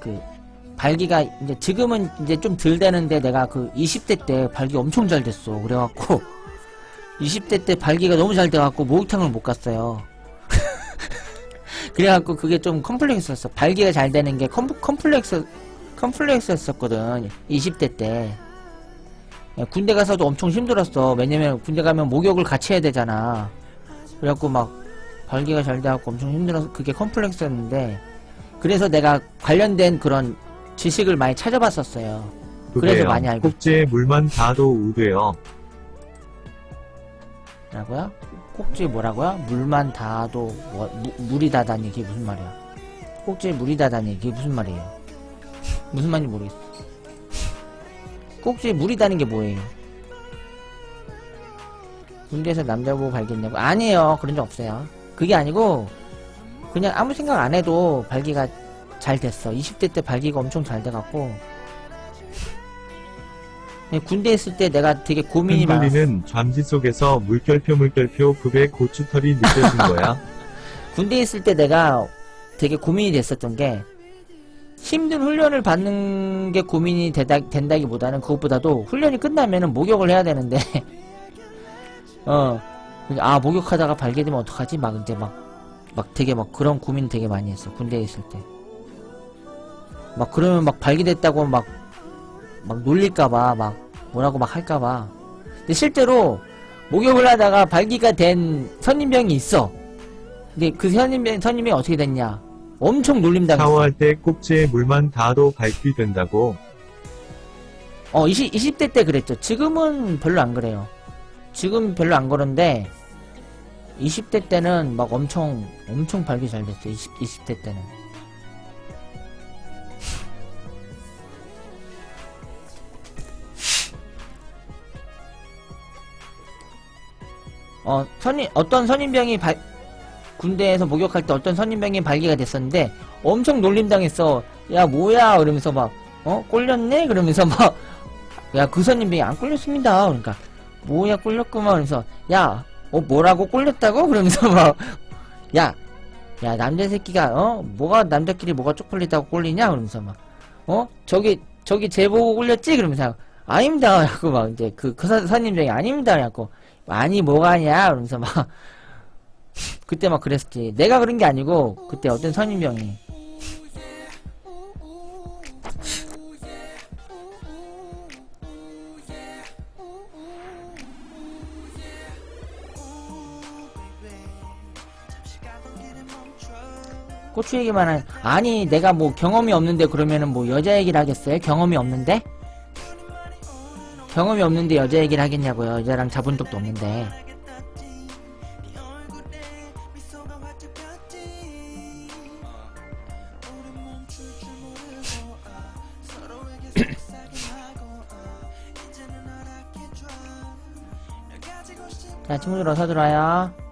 그 발기가 이제 지금은 이제 좀 덜 되는데 내가 그 20대 때 발기 엄청 잘 됐어. 그래갖고 20대 때 발기가 너무 잘 돼갖고 목욕탕을 못 갔어요. 그래갖고 그게 좀 컴플렉스였어. 발기가 잘 되는 게 컴, 컴플렉스 컴플렉스였었거든. 20대 때. 야, 군대 가서도 엄청 힘들었어. 왜냐면 군대 가면 목욕을 같이 해야 되잖아. 그래갖고 막 발기가 잘 돼갖고 엄청 힘들어서 그게 컴플렉스였는데 그래서 내가 관련된 그런 지식을 많이 찾아봤었어요. 그래서. 많이 알고 꼭지에 물만 닿아도 우돼요. 뭐라고요? 꼭지에 뭐라고요? 물만 닿아도 뭐, 무- 물이 닿다니 이게 무슨 말이야? 꼭지에 물이 닿다니 이게 무슨 말이에요? 무슨 말인지 모르겠어. 꼭지에 물이 닿는 게 뭐예요? 군대에서 남자 보고 발기했냐고? 아니에요. 그런 적 없어요. 그게 아니고 그냥 아무 생각 안 해도 발기가 잘 됐어. 20대 때 발기가 엄청 잘 돼갖고 군대 있을 때 내가 되게 고민이 많았어. 흔들리는 잠시 속에서 물결표 물결표 급의 고추털이 느껴진 거야. 군대에 있을 때 내가 되게 고민이 됐었던 게 힘든 훈련을 받는 게 고민이 되다, 된다기보다는 그것보다도 훈련이 끝나면은 목욕을 해야 되는데 어, 아 목욕하다가 발견되면 어떡하지? 막 이제 막, 막 되게 막 그런 고민 되게 많이 했어 군대에 있을 때. 막 그러면 막 발기됐다고 막, 막 놀릴까봐 막 뭐라고 막 할까봐. 근데 실제로 목욕을 하다가 발기가 된 선임병이 있어. 근데 그 선임병, 선임이 어떻게 됐냐? 엄청 놀림당했어. 샤워할 때 꼭지에 물만 닿아도 발귀 된다고. 어, 20, 20대 때 그랬죠. 지금은 별로 안 그래요. 지금 별로 안 그런데, 20대 때는 막 엄청, 엄청 발기 잘 됐어. 20, 20대 때는. 어, 선임, 어떤 선임병이 발, 군대에서 목욕할 때 어떤 선임병이 발기가 됐었는데, 엄청 놀림당했어. 야, 뭐야? 이러면서 막, 어? 꼴렸네? 그러면서 막, 야, 그 선임병이 안 꼴렸습니다. 그러니까, 뭐야, 꼴렸구만. 그러면서, 야, 어, 뭐라고 꼴렸다고? 그러면서 막, 야, 야, 남자 새끼가, 어? 뭐가, 남자끼리 뭐가 쪽팔리다고 꼴리냐? 그러면서 막, 어? 저기, 저기 쟤 보고 꼴렸지? 그러면서, 아닙니다. 라고 막, 이제, 그, 그 선- 선임병이 아닙니다. 라고, 아니, 뭐가냐? 그러면서 막, 그때 막 그랬었지. 내가 그런 게 아니고, 그때 어떤 선임병이, 고추 얘기만 한, 아니, 내가 뭐 경험이 없는데 그러면은 뭐 여자 얘기를 하겠어요? 경험이 없는데? 경험이 없는데 여자 얘기를 하겠냐고요. 여자랑 잡은 적도 없는데. 자, 친구들 어서 들어와요.